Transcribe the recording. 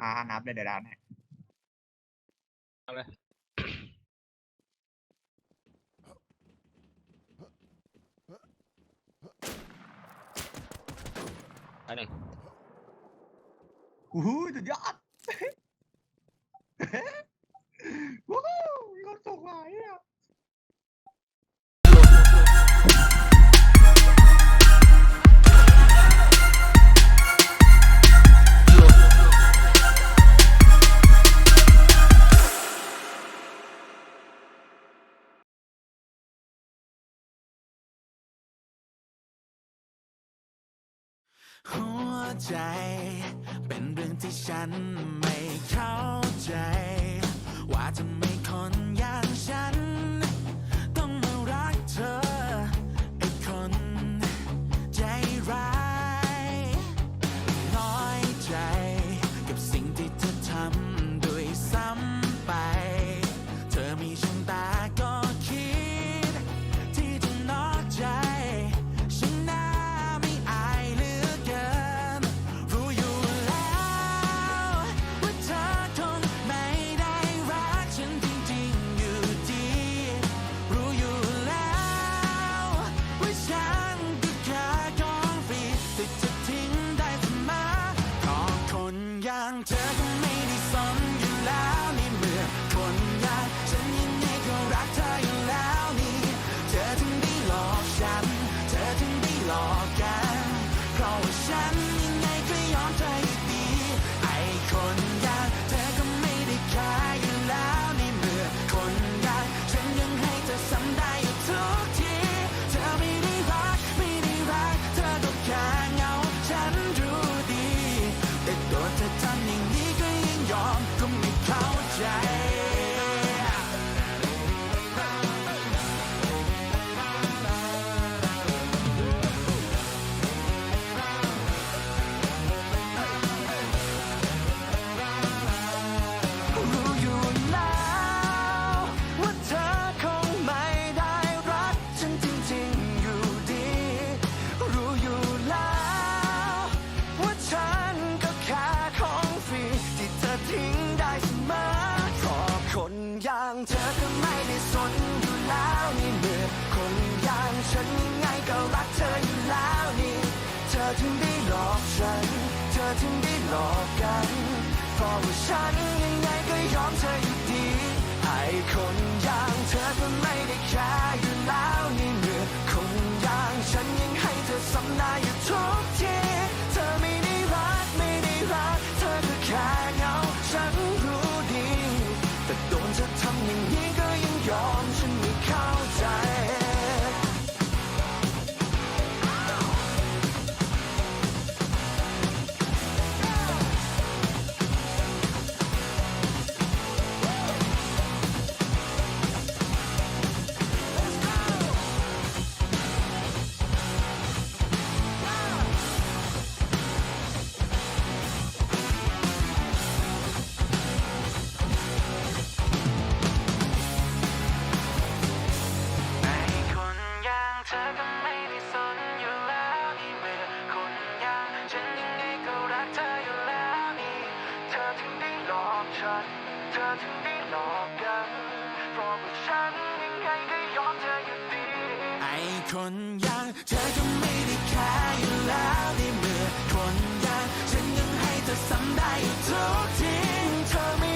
อ่านับเลยเดี๋ยวดาวให้เอาเลย อันหนึ่ง อู้หูสุดยอด หัวใจ เป็นเรื่องที่ฉันไม่เข้าใจ ว่าทำไม ไฉันยังไงก็รักเธออยู่แล้วนี่ เธอถึงได้หลอกฉัน เธอถึงได้หลอกกันเพราะว่าฉันยังไงก็ยอมเธออยู่ดีไอ้คนอย่างเธอก็ไม่ได้แค่อยู่แล้วนี่เมื่อคนอย่างฉันยังให้เธอสำนาอยู่ ธอถึงได้หลอกฉัน เธอถึงได้หลอกกันเพราะว่าฉันยังไงก็ยอมเธออยู่ดี ไอ้คนอย่างเธอก็ไม่ได้แคร์อยู่แล้วในเมื่อคนอย่างฉันยังให้เธอซ้ำได้อยู่ทุกทีเธอไม่